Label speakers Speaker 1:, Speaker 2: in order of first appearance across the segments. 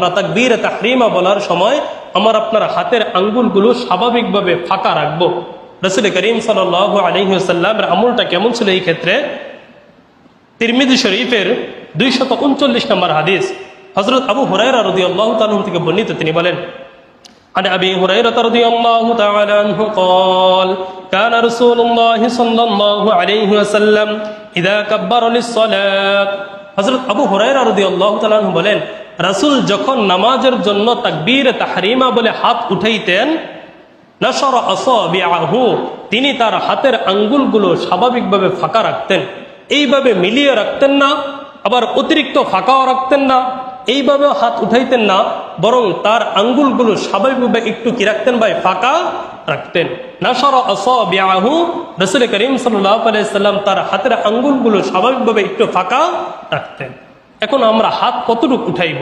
Speaker 1: আমরা তাকবীর তাহরিমা বলার সময় আমার আপনার হাতের আঙ্গুলগুলো স্বাভাবিকভাবে ফাঁকা রাখবো রসুল করিম সাল আলহিহাল্লামের আমলটা কেমন ছিল এই ক্ষেত্রে তিরমিজি শরীফের দুইশত উনচল্লিশ নম্বর হাদিস হজরত আবু হুরাইরা রদি আল্লাহ তালুম থেকে বর্ণিত তিনি বলেন عن أبي هريرة رضي الله تعالى عنه قال كان رسول الله صلى الله عليه وسلم إذا كبر للصلاة হজরত আবু হুরাইরা রদি আল্লাহ তালু বলেন রাসুল যখন নামাজের জন্য তাকবীর, তাহরিমা বলে হাত উঠাইতেন নাসর আসাবিআহু, তিনি তার হাতের আঙ্গুলগুলো স্বাভাবিকভাবে ফাঁকা রাখতেন। এইভাবে মিলিয়ে রাখতেন না, আবার অতিরিক্ত ফাঁকাও রাখতেন না। এইভাবে হাত উঠাইতেন না, বরং তার আঙ্গুলগুলো স্বাভাবিকভাবে একটু কি রাখতেন ভাই? ফাঁকা রাখতেন। নাসর আসাবিআহু, রসুল করিম সাল্লাহ আলাইসাল্লাম তার হাতের আঙ্গুলগুলো স্বাভাবিকভাবে একটু ফাঁকা রাখতেন। এখন আমরা হাত কতটুকু উঠাইব?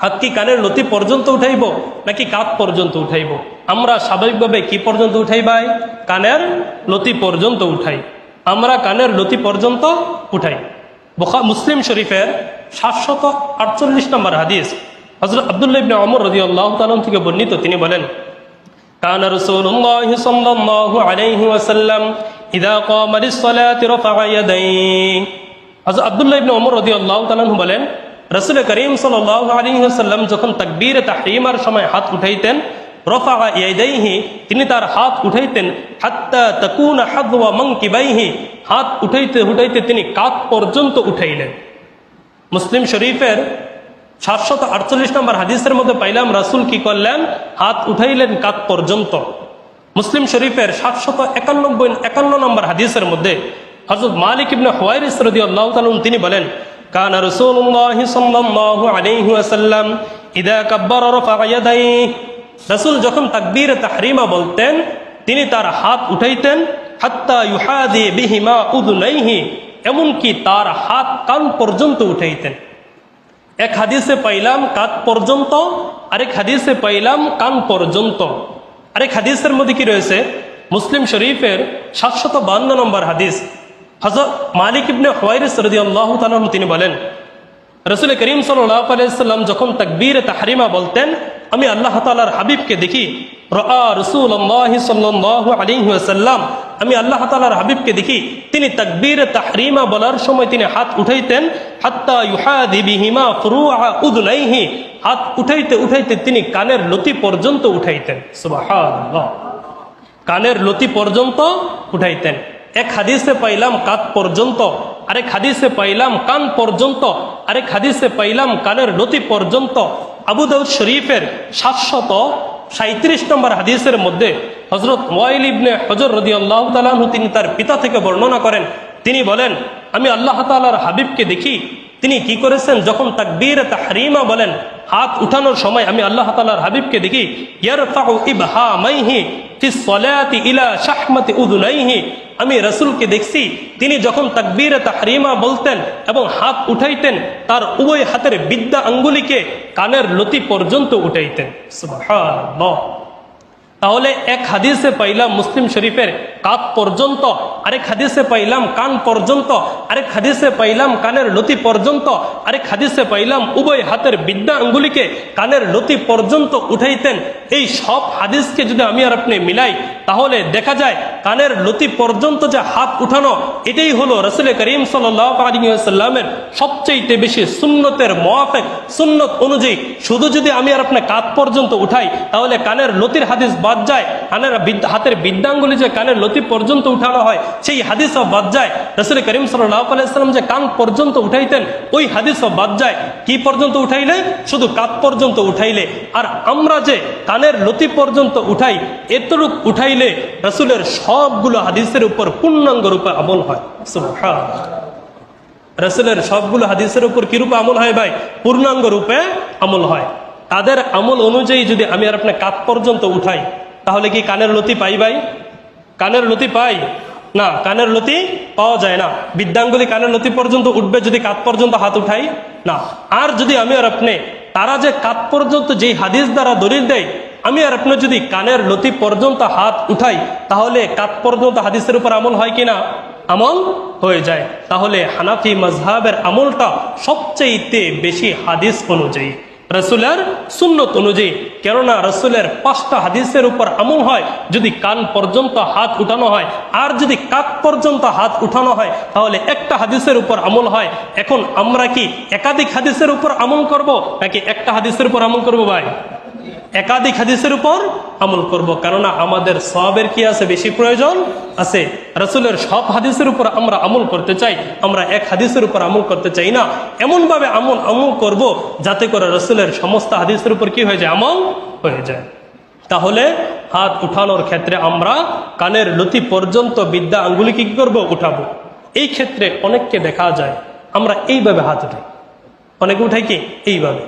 Speaker 1: হাত কি কানের লতি পর্যন্ত উঠাইব, নাকি কাত পর্যন্ত উঠাইব? আমরা স্বাভাবিকভাবে কি পর্যন্ত উঠাই ভাই? কানের লতি পর্যন্ত উঠাই। আমরা কানের লতি পর্যন্ত উঠাই। বোখা, মুসলিম শরীফের সাতশত আটচল্লিশ নম্বর হাদিস হজরত আবদুল্লাহ ইবনে অমর রদি আল্লাহ তালন থেকে বর্ণিত। তিনি বলেন, কান রসুল্লাহ সাল্লাল্লাহু আলাইহি ওয়াসাল্লাম ইদা হজর আবদুল্লাহ ইবনে ওমর রদি তালু বলেন রসুল করিম সাল্লাহ আলিহাসাল্লাম যখন তাকবীর তাহিমার সময় হাত উঠাইতেন রফা তিনি তার হাত উঠাইতেন, হাত্তা তাকুন হাদওয়া মঙ্কিবাইহি হাত উঠাইতে উঠাইতে তিনি কাত পর্যন্ত উঠাইলেন। মুসলিম শরীফের সাতশত আটচল্লিশ নম্বর হাদিসের মধ্যে পাইলাম, রাসুল কি করলেন? হাত উঠাইলেন কাত পর্যন্ত। মুসলিম শরীফের সাতশত একানব্বই একান্ন নম্বর হাদিসের মধ্যে হজরত মালিক ইবনে হুয়াইরিস রাদিয়াল্লাহু তাআলা তিনি বলেন, কানা রাসূলুল্লাহ সাল্লাল্লাহু আলাইহি ওয়াসাল্লাম ইদা কাব্বারা রাফা ইয়াদাইহি। রাসূল যখন তাকবীর তাহরিমা বলতেন, তিনি তার হাত উঠাইতেন, হাত্তা ইউহাদি বিহিমা উদুনাইহি। এমনকি তার হাত কান পর্যন্ত উঠাইতেন। এক হাদিসে পাইলাম, কাত পর্যন্ত, আরেক হাদিসে পাইলাম, কান পর্যন্ত। আরেক হাদিসের মধ্যে কি রয়েছে? মুসলিম শরীফের সাতশত বান্ন নম্বর হাদিস। হজরত মালিক ইবনে হওয়াইরিস রদি আল্লাহ তিনি বলেন, রসুল করিম সাল্লাহ আলাইসাল্লাম যখন তাকবীর তাহরিমা বলতেন, আমি আল্লাহ তালার হাবিবকে দেখি আলিহাসাল্লাম আমি আল্লাহ তালার হাবিবকে দেখি, তিনি তাকবীর তাহরিমা বলার সময় তিনি হাত উঠাইতেন, হাত্তা ইউহাদিবিহিমা ফুরুআ উদুনাইহি হাত উঠাইতে উঠাইতে তিনি কানের লতি পর্যন্ত উঠাইতেন। সুবহানাল্লাহ। কানের লতি পর্যন্ত উঠাইতেন। এক হাদিসে পাইলাম কাত পর্যন্ত, আরেক হাদিসে পাইলাম কান পর্যন্ত, আরেক হাদিসে পাইলাম কানের নতি পর্যন্ত। আবুদাউদ শরীফের সাতশত সাঁত্রিশ নম্বর হাদিসের মধ্যে হজরত ওয়াইল ইবনে হজর রদি আল্লাহ তালাহু তিনি তার পিতা থেকে বর্ণনা করেন। তিনি বলেন, আমি আল্লাহ তালার হাবিবকে দেখি, তিনি কি করেছেন? যখন তাকবীর তাহরিমা বলেন হাত উঠানোর সময় আমি আল্লাহ তালার হাবিবকে দেখি আমি রসুলকে দেখছি, তিনি যখন তাকবীর তাহরিমা বলতেন এবং হাত উঠাইতেন, তার উভয় হাতের বিদ্যা আঙ্গুলিকে কানের লতি পর্যন্ত উঠাইতেন। তাহলে এক হাদিসে পাইলাম মুসলিম শরীফের কাত পর্যন্ত, আরেক হাদিসে পাইলাম কান পর্যন্ত, আরেক হাদিসে পাইলাম কানের লতি পর্যন্ত, আরেক হাদিসে পাইলাম উভয় হাতের বিদ্যা আঙ্গুলিকে কানের লতি পর্যন্ত উঠাইতেন। এই সব হাদিসকে যদি আমি আর আপনি মিলাই, তাহলে দেখা যায় কানের লতি পর্যন্ত যে হাত উঠানো, এটাই হলো রসুল করিম সাল্লামের সবচেয়ে বেশি সুন্নতের মোয়াফেক সুন্নত অনুযায়ী শুধু যদি আমি আর আপনার কাত পর্যন্ত উঠাই, তাহলে কানের লতির হাদিস বাদ যায়, কানের হাতের বিদ্যাঙ্গুলি যে কানের লতি পর্যন্ত উঠানো হয়, সেই হাদিসও বাদ যায়। রসুল করিম সাল্লাহ যে কান পর্যন্ত উঠাইতেন, ওই হাদিসও বাদ যায়। কি পর্যন্ত উঠাইলে? শুধু কাত পর্যন্ত উঠাইলে। আর আমরা যে কানের লতি পর্যন্ত উঠাই, এতটুক উঠাইলে রসুলের সবগুলো হাদিসের উপর পূর্ণাঙ্গ রূপে আমল হয়। রসুলের সবগুলো হাদিসের উপর কিরূপে আমল হয় ভাই? পূর্ণাঙ্গ রূপে আমল হয়। তাদের আমল অনুযায়ী যদি আমি আর আপনার কাত পর্যন্ত উঠাই, তাহলে কি কানের লতি পাই ভাই? কানের লতি পাই? না, কানের লতি পাওয়া যায় না। বিদ্যাঙ্গুলি কানের লতি পর্যন্ত উঠবে যদি কাত পর্যন্ত হাত উঠাই? না। আর যদি আমি আর আপনি তারা যে কাত পর্যন্ত যেই হাদিস দ্বারা দলিল দেয়, আমি আর আপনি যদি কানের লতি পর্যন্ত হাত উঠাই, তাহলে কাত পর্যন্ত হাদিসের উপর আমল হয় কিনা? আমল হয়ে যায়। তাহলে হানাফি মজহাবের আমলটা সবচেয়েতে বেশি হাদিস অনুযায়ী। রসুলের সুন্নত অনুযায়ী। কেননা রসুলের পাঁচটা হাদিসের উপর আমল হয়, যদি কান পর্যন্ত হাত উঠানো হয়, আর যদি কাক পর্যন্ত হাত উঠানো হয়, তাহলে একটা হাদিসের উপর আমল হয়। এখন আমরা কি একাধিক হাদিসের উপর আমল করব, নাকি একটা হাদিসের উপর আমল করব ভাই? একাধিক হাদিসের উপর আমল করব। কেননা আমাদের সবের কি আছে? বেশি প্রয়োজন আছে। রসুলের সব হাদিসের উপর আমরা আমল করতে চাই। আমরা এক হাদিসের উপর আমল করতে চাই না। এমন ভাবে আমল আমল করব যাতে করে রসুলের সমস্ত হাদিসের উপর কি হয়ে যায়? আমল হয়ে যায়। তাহলে হাত উঠানোর ক্ষেত্রে আমরা কানের লতি পর্যন্ত বিদ্যা আঙ্গুলি কি করব? উঠাবো। এই ক্ষেত্রে অনেককে দেখা যায়, আমরা এইভাবে হাত উঠাই। অনেকে উঠাই কি? এইভাবে।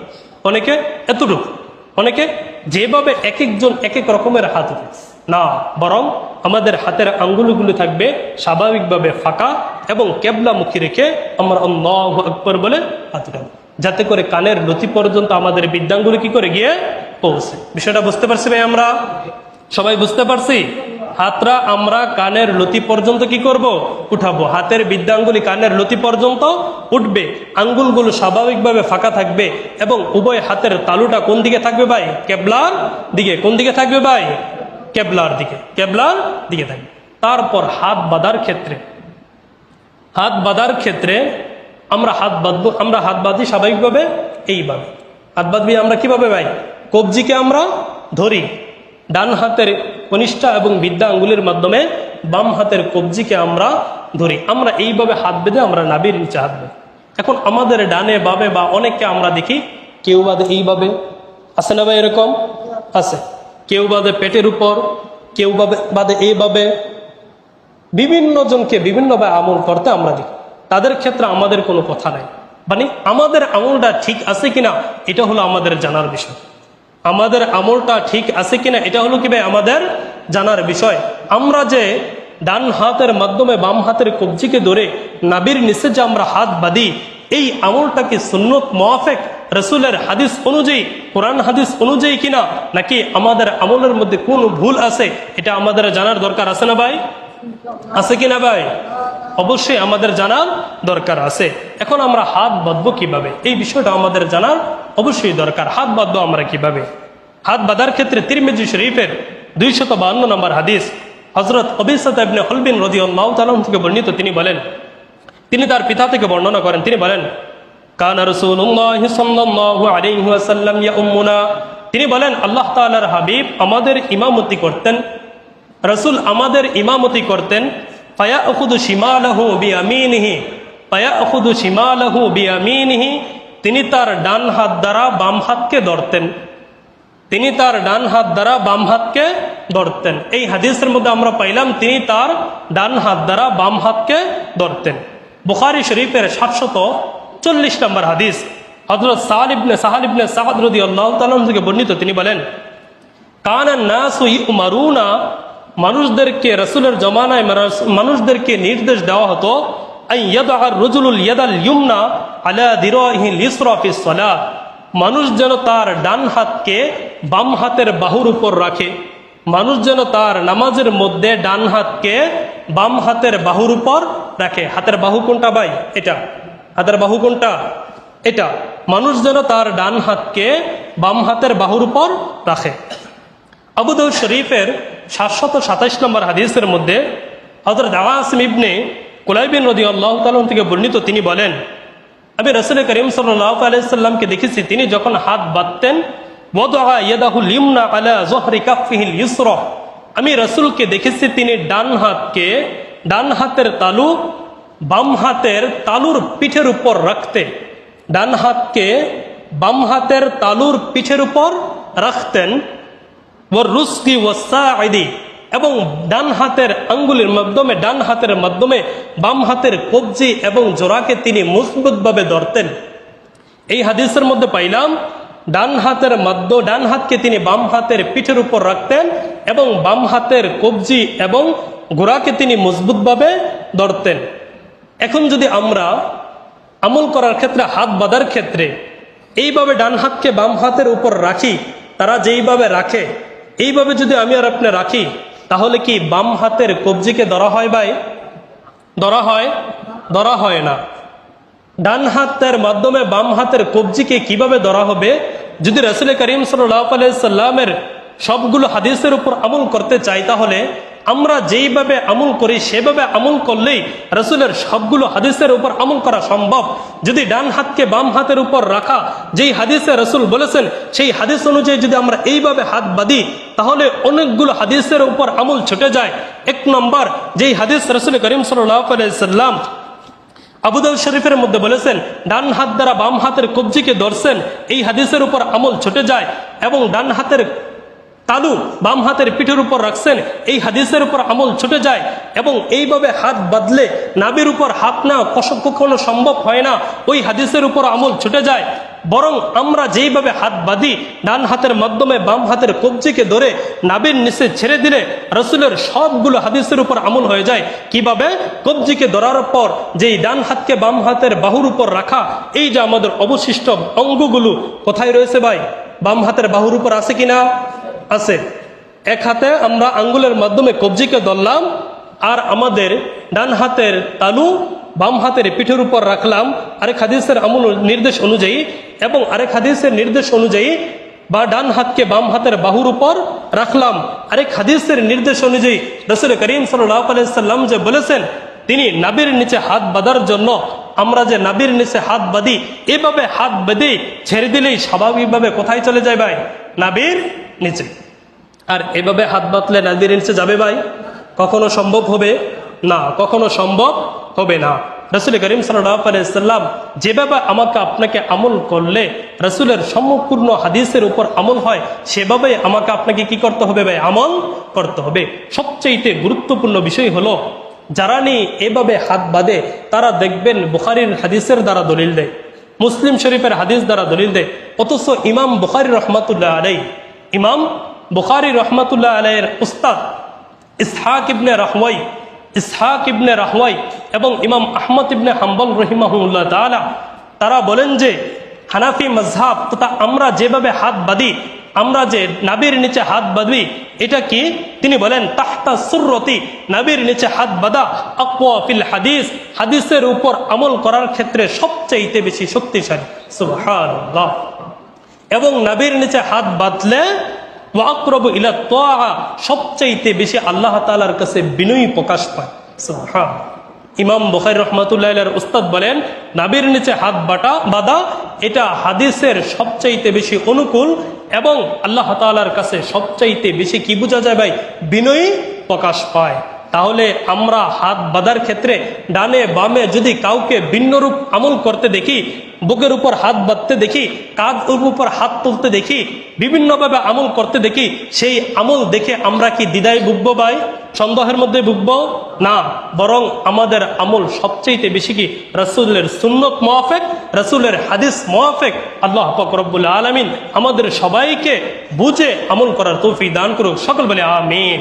Speaker 1: অনেকে এতটুকু। অনেকে যেভাবে এক একজন এক এক রকমের হাত না, বরং আমাদের হাতের আঙ্গুলগুলো থাকবে স্বাভাবিকভাবে ফাঁকা এবং কেবলামুখী রেখে আমরা অল্লাহ আকবর বলে হাত উঠাবো। যাতে করে কানের নথি পর্যন্ত আমাদের বিদ্যাঙ্গুলি কি করে গিয়ে পৌঁছে। বিষয়টা বুঝতে পারছি ভাই আমরা? সবাই বুঝতে পারছি? হাতরা আমরা কানের লতি পর্যন্ত কি করব? উঠাবো। হাতের বিদ্যাঙ্গুলি কানের লতি পর্যন্ত উঠবে। আঙ্গুলগুলো স্বাভাবিকভাবে ফাঁকা থাকবে এবং উভয় হাতের তালুটা কোন দিকে থাকবে ভাই? কেবলার দিকে। কোন দিকে থাকবে ভাই? কেবলার দিকে। কেবলার দিকে থাকবে। তারপর হাত বাঁধার ক্ষেত্রে। হাত বাঁধার ক্ষেত্রে আমরা হাত বাঁধবো, আমরা হাত বাঁধি স্বাভাবিকভাবে এইভাবে। হাত বাঁধবি আমরা কীভাবে ভাই? কবজিকে আমরা ধরি। ডান হাতের কনিষ্ঠা এবং বিদ্যা আঙ্গুলের মাধ্যমে বাম হাতের কবজিকে আমরা ধরি। আমরা এইভাবে হাত বেঁধে আমরা নাবির নিচে হাত বেঁধে। এখন আমাদের ডানে, বামে বা অনেককে আমরা দেখি, কেউ বাদে এইভাবে। আছে না ভাই এরকম? আছে। কেউ বাদে পেটের উপর, কেউ বাদে এইভাবে। বিভিন্ন জনকে বিভিন্নভাবে আমল করতে আমরা দেখি। তাদের ক্ষেত্রে আমাদের কোনো কথা নাই। মানে আমাদের আমলটা ঠিক আছে কিনা, এটা হলো আমাদের জানার বিষয়। আমাদের আমলটা ঠিক আছে কিনা, এটা হলো কি ভাই আমাদের জানার বিষয়। আমরা যে ডান হাতের মাধ্যমে বাম হাতের কবজিকে ধরে নাবির নিচে যে আমরা হাত বাঁধি, এই আমলটা কি সুন্নত মোয়াফেক রসুলের হাদিস অনুযায়ী, কোরআন হাদিস অনুযায়ী কিনা, নাকি আমাদের আমলের মধ্যে কোন ভুল আছে, এটা আমাদের জানার দরকার আছে না ভাই? আছে কি না ভাই? অবশ্যই আমাদের জানার দরকার আছে। এখন আমরা হাত বাঁধবো কীভাবে? এই বিষয়টা আমাদের জানার অবশ্যই দরকার। হাত বাঁধবো আমরা কীভাবে? হাত বাঁধার ক্ষেত্রে তিরমিজি শরীফের দুইশত বাহান্ন নম্বর হাদিস হজরত অবিসাত হলবিন রদি আল্লাহ থেকে বর্ণিত। তিনি বলেন, তিনি তার পিতা থেকে বর্ণনা করেন। তিনি বলেন, কান ইয়াউম্মুনা। তিনি বলেন, আল্লাহ তাআলার হাবিব আমাদের ইমামতি করতেন রসুল আমাদের ইমামতি করতেন পায়া অখুদু সীমালহু বিয়ামিনহি পায়া অখুদু সীমালহু বিয়ামিনহি, তিনি তার ডান হাত দ্বারা বাম হাতকে ধরতেন। তিনি তার ডান হাত দ্বারা বাম হাতকে ধরতেন। এই হাদিসের মধ্যে আমরা পাইলাম, তিনি তার ডান হাত দ্বারা বাম হাতকে ধরতেন। বুখারি শরীফের সাতশত চল্লিশ নম্বর হাদিস। হজরত সাহালিবনে সাহালিবনে সাহাদ রদি আল্লাহ তালন থেকে বর্ণিত, তিনি বলেন কানা নাসু ইউমারুনা মানুষদেরকে, রসুলের জমানায় মানুষ- মানুষদেরকে নির্দেশ দেওয়া হতো মানুষ যেন তার ডান হাতকে বাম হাতের বাহুর উপর রাখে। মানুষ যেন তার নামাজের মধ্যে ডান হাতকে বাম হাতের বাহুর উপর রাখে। হাতের বাহু কোনটা ভাই? এটা। হাতের বাহু কোনটা? এটা। মানুষ যেন তার ডান হাতকে বাম হাতের বাহুর উপর রাখে। আবুদাউ শরীফের সাতশত সাতাইশ নম্বর হাদিসের মধ্যে হজরত আওয়াসিম ইবনে কুলাইবিন রদি আল্লাহ তালন থেকে বর্ণিত তিনি বলেন, আমি রসুল করিম সাল্লাহ আলাইসাল্লামকে দেখেছি, তিনি যখন হাত বাঁধতেন আমি রসুলকে দেখেছি, তিনি ডান হাতকে, ডান হাতের তালু বাম হাতের তালুর পিঠের উপর রাখতে, ডান হাতকে বাম হাতের তালুর পিঠের উপর রাখতেন। ওয়াসাইদি এবং ডান হাতের আঙ্গুলের মাধ্যমে, ডান হাতের মাধ্যমে বাম হাতের কবজি এবং জোড়াকে তিনি মজবুতভাবে ধরতেন। এই হাদিসের মধ্যে পাইলাম, ডান হাতের মাধ্য, ডান হাতকে তিনি বাম হাতের পিঠের উপর রাখতেন এবং বাম হাতের কবজি এবং গোড়াকে তিনি মজবুতভাবে ধরতেন। এখন যদি আমরা আমল করার ক্ষেত্রে, হাত বাঁধার ক্ষেত্রে, এইভাবে ডান হাতকে বাম হাতের উপর রাখি, তারা যেইভাবে রাখে এইভাবে যদি আমি আর আপনি রাখি, তাহলে কি বাম হাতের কবজিকে ধরা হয় ভাই? ধরা হয়? ধরা হয় না। ডান হাতের মাধ্যমে বাম হাতের কবজিকে কীভাবে ধরা হবে? যদি রসুল করিম সাল্লামের সবগুলো হাদিসের উপর আমল করতে চাই, তাহলে আমরা যেইভাবে আমল করি, সেভাবে আমল করলেই রসুলের সবগুলো হাদিসের উপর আমল করা সম্ভব। যদি ডান হাতকে বাম হাতের উপর রাখা, যেই হাদিসে রসুল বলেছেন, সেই হাদিস অনুযায়ী যদি আমরা এইভাবে হাত বাঁধি, তাহলে অনেকগুলো হাদিসের উপর আমল ছুটে যায়। এক নম্বর, যেই হাদিস রসুল করিম সাল্লাম আবুদাল শরীফের মধ্যে বলেছেন, ডান হাত দ্বারা বাম হাতের কবজিকে ধরছেন, এই হাদিসের উপর আমল ছুটে যায় এবং ডান হাতের তালু বাম হাতের পিঠের উপর রাখছেন, এই হাদিসের উপর আমল ছুটে যায় এবং এইভাবে হাত বাদলে নাবির উপর হাত না কষ- কখনো সম্ভব হয় না, ওই হাদিসের উপর আমল ছুটে যায়। বরং আমরা যেইভাবে হাত বাঁধি, ডান হাতের মাধ্যমে বাম হাতের কবজিকে ধরে নাবির নিচে ছেড়ে দিলে রসুলের সবগুলো হাদিসের উপর আমল হয়ে যায়। কীভাবে? কবজিকে ধরার পর যেই ডান হাতকে বাম হাতের বাহুর উপর রাখা, এই যে আমাদের অবশিষ্ট অঙ্গগুলো কোথায় রয়েছে ভাই? বাম হাতের বাহুর উপর আছে কিনা? আছে। এক হাতে আমরা আঙ্গুলের মাধ্যমে কবজিকে ধরলাম, আর আমাদের ডান হাতের তালু বাম হাতের পিঠের উপর রাখলাম। আরেক হাদিসের আমল নির্দেশ অনুযায়ী এবং আরেক হাদিসের নির্দেশ অনুযায়ী বা ডান হাতকে বাম হাতের বাহুর উপর রাখলাম। আরেক হাদিসের নির্দেশ অনুযায়ী রসুল করিম সাল্লাম যে বলেছেন, তিনি নাবির নিচে হাত বাঁধার জন্য আমরা যে নাবির নিচে হাত বাঁধি, এভাবে হাত বেঁধে ছেড়ে দিলেই স্বাভাবিকভাবে কোথায় চলে যায় ভাই? নাবির নিচে। আর এভাবে হাত বাঁধলে নাবির নিচে যাবে ভাই? কখনো সম্ভব হবে? না, কখনো সম্ভব হবে না। রসুল করিম সাল্লাম যেভাবে আমাকে আপনাকে আমল করলে, রসুলের সম্পূর্ণ হাদিসের উপর আমল হয়, সেভাবে আমাকে আপনাকে কি করতে হবে ভাই? আমল করতে হবে। সবচেয়ে গুরুত্বপূর্ণ বিষয় হলো, যারা নিয়ে এভাবে হাত বাঁধে, তারা দেখবেন বুখারির হাদিসের দ্বারা দলিল দেয়, মুসলিম শরীফের হাদিস দ্বারা দলিল দেয়। অথচ ইমাম বুখারি রহমাতুল্লাহ আলাই ইমাম বুখারি রহমতুল্লাহ আলাইয়ের উস্তাদ ইসহাক ইবনে রহওয়াই, ইসহাক ইবনে রহওয়াই এবং ইমাম আহমদ ইবনে হাম্বল রহিমাহুল্লাহ তাআলা, তারা বলেন যে হানাফি মজহাব তথা আমরা যেভাবে হাত বাঁধি, আমরা যে নাবির নিচে হাত বাঁধি, এটা কি? তিনি বলেন, তাহতা সুররতি, নাবির নিচে হাত বাঁধা আকওয়া ফিল হাদিস, হাদিসের উপর আমল করার ক্ষেত্রে সবচাইতে বেশি শক্তিশালী। সুবহানাল্লাহ। এবং নাবির নিচে হাত বাঁধলে, ওয়াকরব ইলা সবচাইতে বেশি আল্লাহ তালার কাছে বিনয়ী প্রকাশ পায়। সুবহান। ইমাম বুখারি রহমতুল্লাহ উস্তাদ বলেন, নাবির নিচে হাত বাটা, বাঁধা, এটা হাদিসের সবচাইতে বেশি অনুকূল এবং আল্লাহ তালার কাছে সবচাইতে বেশি কি বোঝা যায় ভাই? বিনয়ী প্রকাশ পায়। তাহলে আমরা হাত বাঁধার ক্ষেত্রে ডানে বামে যদি কাউকে ভিন্নরূপ আমল করতে দেখি, বুকের উপর হাত বাঁধতে দেখি, কাঁধ উপর হাত তুলতে দেখি, বিভিন্নভাবে আমল করতে দেখি, সেই আমল দেখে আমরা কি দ্বিধায় ভুগবো ভাই? সন্দেহের মধ্যে ভুগবো? না, বরং আমাদের আমল সবচেয়ে বেশি কি রসুলের সুন্নত মোয়াফেক রসুলের হাদিস মোয়াফেক আল্লাহ ফকরবুল আলমিন আমাদের সবাইকে বুঝে আমল করার তৌফি দান করুক। সকল বলে আমিন।